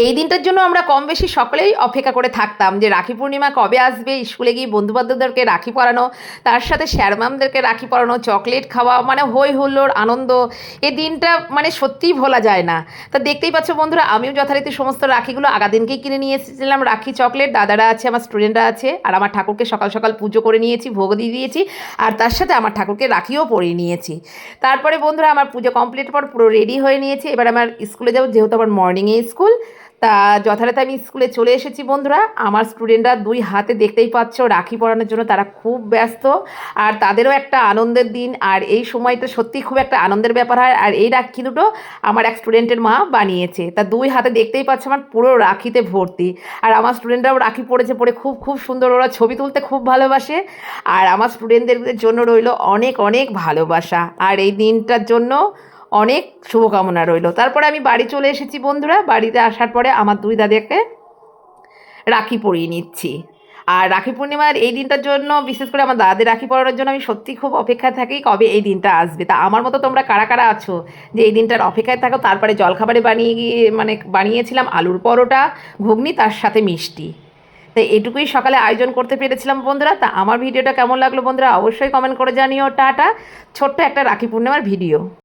এই দিনটার জন্য আমরা কম বেশি সকলেই অপেক্ষা করে থাকতাম যে রাখি পূর্ণিমা কবে আসবে, স্কুলে গিয়ে বন্ধুবান্ধবদেরকে রাখি পরানো, তার সাথে স্যার ম্যামদেরকে রাখি পরানো, চকলেট খাওয়া মানে হই হুল্লোড়, আনন্দ এই দিনটা মানে সত্যিই ভোলা যায় না। তা দেখতেই পাচ্ছ বন্ধুরা, আমিও যথারীতি সমস্ত রাখিগুলো আগা দিনকেই কিনে নিয়ে এসেছিলাম, রাখি চকলেট, দাদারা আছে, আমার স্টুডেন্টরা আছে, আর আমার ঠাকুরকে সকাল সকাল পুজো করে নিয়েছি, ভোগ দিয়ে দিয়েছি, আর তার সাথে আমার ঠাকুরকে রাখিও পরিয়ে নিয়েছি। তারপরে বন্ধুরা, আমার পুজো কমপ্লিট পর পুরো রেডি হয়ে নিয়েছি, এবার আমার স্কুলে যাব, যেহেতু আমার মর্নিংয়ে স্কুল তা যথারীতি আমি স্কুলে চলে এসেছি, বন্ধুরা। আমার স্টুডেন্টরা দুই হাতে দেখতেই পাচ্ছ, রাখি পড়ানোর জন্য তারা খুব ব্যস্ত। আর তাদেরও একটা আনন্দের দিন। আর এই সময়টা সত্যি খুব একটা আনন্দের ব্যাপার হয়। আর এই রাখি দুটো আমার এক স্টুডেন্টের মা বানিয়েছে। তা দুই হাতে দেখতেই পাচ্ছ আমার পুরো রাখিতে ভর্তি। আর আমার স্টুডেন্টরাও রাখি পড়েছে পড়ে খুব খুব সুন্দর ওরা ছবি তুলতে খুব ভালোবাসে। আর আমার স্টুডেন্টদের জন্য রইল অনেক অনেক ভালোবাসা। আর এই দিনটার জন্য অনেক শুভকামনা রইল। তারপরে আমি বাড়ি চলে এসেছি বন্ধুরা। বাড়িতে আসার পরে আমার দুই দাদাকে রাখি পরিয়ে নিচ্ছি। আর রাখি পূর্ণিমার এই দিনটার জন্য, বিশেষ করে আমার দাদাদের রাখি পরানোর জন্য আমি সত্যি খুব অপেক্ষায় থাকি কবে এই দিনটা আসবে। তা আমার মতো তোমরা কারা কারা আছো যে এই দিনটার অপেক্ষায় থাকো? তারপরে জলখাবারে বানিয়ে গিয়ে মানে বানিয়েছিলাম আলুর পরোটা, ঘুগনি, তার সাথে মিষ্টি। তাই এটুকুই সকালে আয়োজন করতে পেরেছিলাম বন্ধুরা। তা আমার ভিডিওটা কেমন লাগল বন্ধুরা? অবশ্যই কমেন্ট করে জানিও। টাটা। ছোট্ট একটা রাখি পূর্ণিমার ভিডিও।